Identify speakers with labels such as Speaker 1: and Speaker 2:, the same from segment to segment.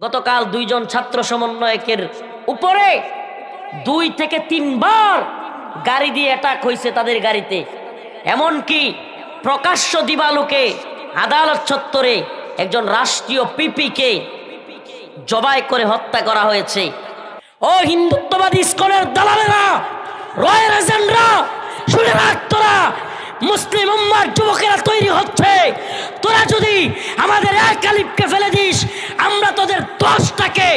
Speaker 1: গতকাল দুইজন ছাত্র সমন্বয়কের উপরে দুই থেকে তিনবার গাড়ি দিয়ে অ্যাটাক হয়েছে তাদের গাড়িতে। এমনকি প্রকাশ্য দিবালুকে, আদালত চত্বরে একজন রাষ্ট্রীয় পিপিকে জবাই করে হত্যা করা হয়েছে। ও হিন্দুত্ববাদী ইস্কনের দালালেরা রয়্যাল এজেন্টরা, শুনে রাখ তোরা মুসলিম উম্মার যুবকেরা তৈরি হচ্ছে। তোরা যদি আমাদের এক আলিফকে ফেলে দিস, আমরা তোদের দশটাকে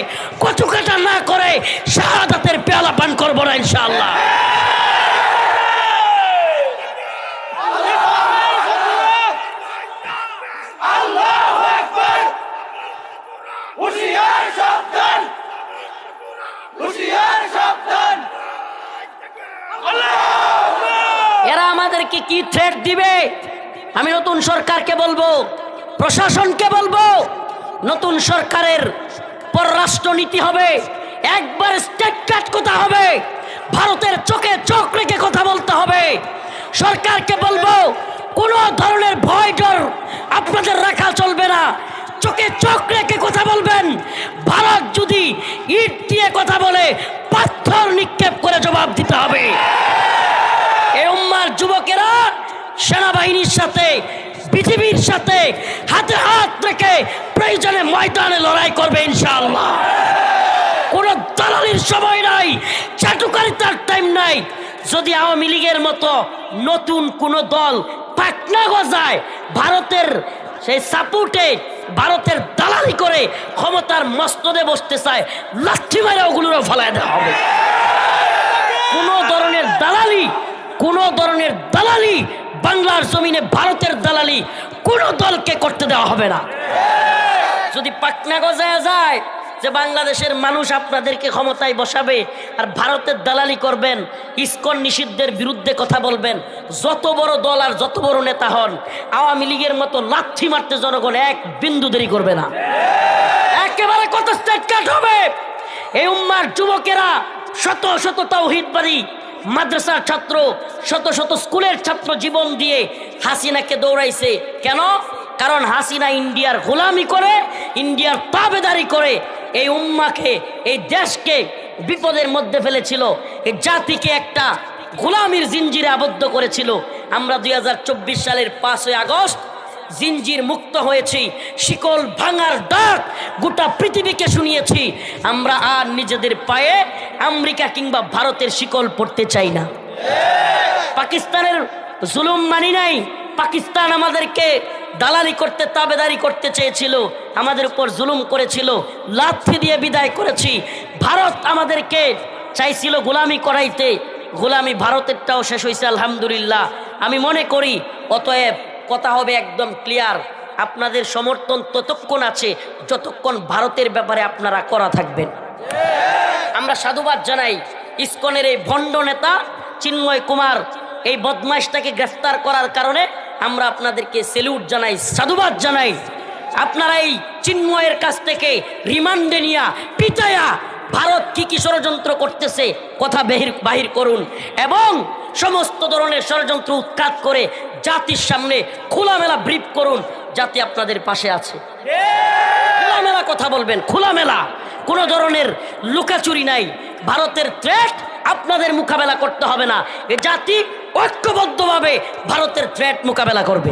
Speaker 1: কচুকাটা না করে শাহাদাতের পেয়ালা পান করব না ইনশাআল্লাহ। আমাদেরকে কি থ্রেট দিবে? আমি নতুন সরকারকে বলব, প্রশাসনকে বলব, নতুন সরকারের পররাষ্ট্র নীতি হবে, একবার স্টেট কাট কথা হবে, ভারতের চোখে চোখ রেখে কথা বলতে হবে। সরকারকে বলব, কোনো ধরনের ভয় ডর আপনাদের রাখা চলবে না। চোখে চোখ রেখে কথা বলবেন, ভারত যদি ইট দিয়ে কথা বলে, পাথর নিক্ষেপ করে জবাব দিতে হবে। সেনাবাহিনীর সাথে, পৃথিবীর সাথে হাতে হাত রেখে প্রয়োজনে ময়দানে লড়াই করবে ইনশাআল্লাহ। কোনো দালালির সময় নাই, চাটুকারিতার টাইম নাই। যদি আওয়ামী লীগের মতো নতুন কোন দল পাটনা গজায়, ভারতের সেই সাপোর্টে ভারতের দালালি করে ক্ষমতার মস্তদে বসতে চায় লাঠি মারে ওগুলোরও ফলায় দেওয়া হবে। কোনো ধরনের দালালি কোনো ধরনের দালালি বাংলার জমিনে ভারতের দালালি কোনো দলকে করতে দেওয়া হবে না। যদি পাটনা গজায় যায় যে বাংলাদেশের মানুষ আপনাদেরকে ক্ষমতায় বসাবে আর ভারতের দালালি করবেন, ইস্কন নিষিদ্ধের বিরুদ্ধে কথা বলবেন, যত বড় দল আর যত বড় নেতা হন, আওয়ামী লীগের মতো লাথি মারতে জনগণ এক বিন্দু দেরি করবে না। একেবারে কত স্টেট কাট হবে? এই উম্মার যুবকেরা শত শত তাওহিদবাদী মাদ্রাসার ছাত্র, শত শত স্কুলের ছাত্র জীবন দিয়ে হাসিনাকে দৌড়াইছে। কেন? কারণ হাসিনা ইন্ডিয়ার গোলামি করে, ইন্ডিয়ার তাবেদারি করে, এই উম্মাকে, এই দেশকে বিপদের মধ্যে ফেলেছিল, এই জাতিকে একটা গোলামির জিঞ্জিরে আবদ্ধ করেছিল। আমরা দুই হাজার চব্বিশ সালের পাঁচই আগস্ট জিঞ্জির মুক্ত হয়েছি, শিকল ভাঙার ডাক গোটা পৃথিবীকে শুনিয়েছি। আমরা আর নিজেদের পায়ে আমেরিকা কিংবা ভারতের শিকল পড়তে চাই না। পাকিস্তানের জুলুম মানি নাই, পাকিস্তান আমাদেরকে দালালি করতে, তাবেদারি করতে চেয়েছিল, আমাদের উপর জুলুম করেছিল, লাথি দিয়ে বিদায় করেছি। ভারত আমাদেরকে চাইছিল গোলামি করাইতে, গোলামি ভারতেরটাও শেষ হয়েছে আলহামদুলিল্লাহ। আমি মনে করি, অতএব কথা হবে একদম ক্লিয়ার আপনাদের সমর্থন ততক্ষণ আছে, যতক্ষণ ভারতের ব্যাপারে আপনারা করা থাকবেন। আমরা সাধুবাদ জানাই ইস্কনের এই ভণ্ড নেতা চিন্ময় কুমার। এই বদমাইশটাকে গ্রেফতার করার কারণে আমরা আপনাদেরকে সেলুট জানাই, সাধুবাদ জানাই। আপনারা এই চিন্ময়ের কাছ থেকে রিমান্ডে নিয়া পিটায়া ভারত কি কি ষড়যন্ত্র করতেছে, কথা বাহির বাহির করুন। এবং সমস্ত ধরনের ষড়যন্ত্র উৎখাত করে জাতির সামনে খোলামেলা ব্রিফ করুন, জাতি আপনাদের পাশে আছে। খোলামেলা কথা বলবেন, খোলামেলা। কোনো ধরনের লুকাচুরি নাই। ভারতের থ্রেট আপনাদের মোকাবেলা করতে হবে না। এ জাতি ঐক্যবদ্ধভাবে ভারতের থ্রেট মোকাবেলা করবে।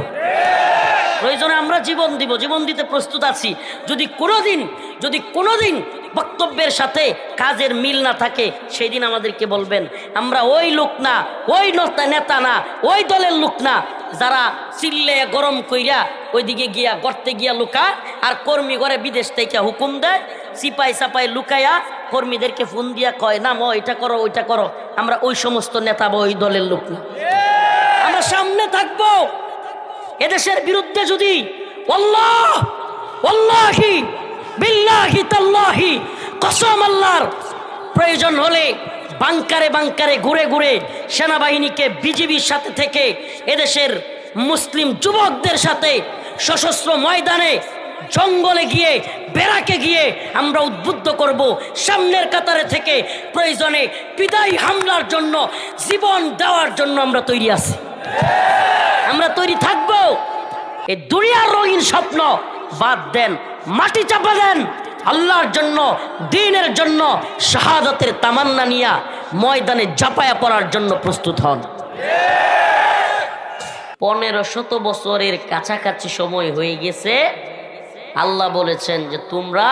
Speaker 1: প্রয়োজনে আমরা জীবন দিব, জীবন দিতে প্রস্তুত আছি। যদি কোনোদিন যদি কোনোদিন বক্তব্যের সাথে কাজের মিল না থাকে সেই দিন আমাদেরকে বলবেন, আমরা ওই লোক না, ওই নেতা নেতা না, ওই দলের লোক না যারা চিল্লে গরম কইরা ওইদিকে গিয়া গর্তে গিয়া লুকা আর কর্মী ঘরে বিদেশ থেকে হুকুম দেয়, সিপাই সাপাই লুকায়া কর্মীদেরকে ফোন দিয়া কয় না মো এটা করো, ওইটা করো। আমরা ওই সমস্ত নেতা বা ওই দলের লোক না। আমরা সামনে থাকব। এদেশের বিরুদ্ধে যদি বিল্লাহি কসম আল্লাহর প্রয়োজন হলে বাংকারে বাংকারে ঘুরে ঘুরে সেনাবাহিনীকে বিজিবির সাথে থেকে এদেশের মুসলিম যুবকদের সাথে সশস্ত্র ময়দানে, জঙ্গলে গিয়ে বেড়াকে গিয়ে আমরা উদ্বুদ্ধ করব সামনের কাতারে থেকে প্রয়োজনে বিদায়ী হামলার জন্য, জীবন দেওয়ার জন্য আমরা তৈরি আছি। আমরা তৈরি থাকব। এই দুনিয়ার রঙিন স্বপ্ন বাদ দেন, মাটি চাপা দেন। আল্লাহর জন্য, দিনের জন্য শাহাদতের তামান্না নিয়া ময়দানে জাপায়া পড়ার জন্য প্রস্তুত হন। পনেরো শত বছরের কাছাকাছি সময় হয়ে গেছে। আল্লাহ বলেছেন যে, তোমরা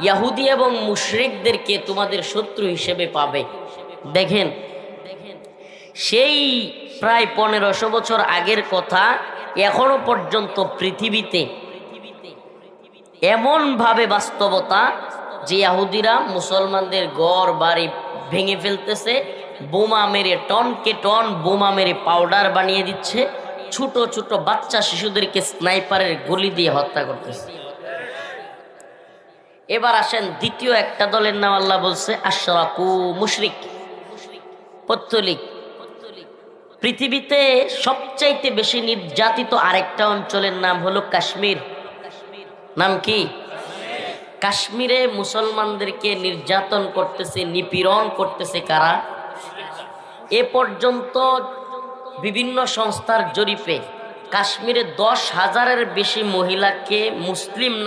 Speaker 1: ইয়াহুদি এবং মুশরিকদেরকে তোমাদের শত্রু হিসেবে পাবে। দেখেন, সেই প্রায় পনেরোশো বছর আগের কথা এখনও পর্যন্ত পৃথিবীতে এমনভাবে বাস্তবতা যে ইয়াহুদিরা মুসলমানদের গড় বাড়ি ভেঙে ফেলতেছে, বোমা মেরে টনকে টন বোমা মেরে পাউডার বানিয়ে দিচ্ছে, ছোট ছোট বাচ্চা শিশুদেরকে স্নাইপারের গুলি দিয়ে হত্যা করতেছে। এবার আসেন দ্বিতীয় একটা দলের নাম আল্লাহ বলছে, আশরাকু মুশরিক, পত্তলিক। পৃথিবীতে সবচাইতে বেশি নির্যাতিত আরেকটা অঞ্চলের নাম হলো কাশ্মীর। নাম কি? কাশ্মীরে মুসলমানদেরকে নির্যাতন করতেছে, নিপীড়ন করতেছে কারা? এ পর্যন্ত বিভিন্ন সংস্থার জরিপে কাশ্মীরে দশ হাজারের বেশি মহিলাকে মুসলিম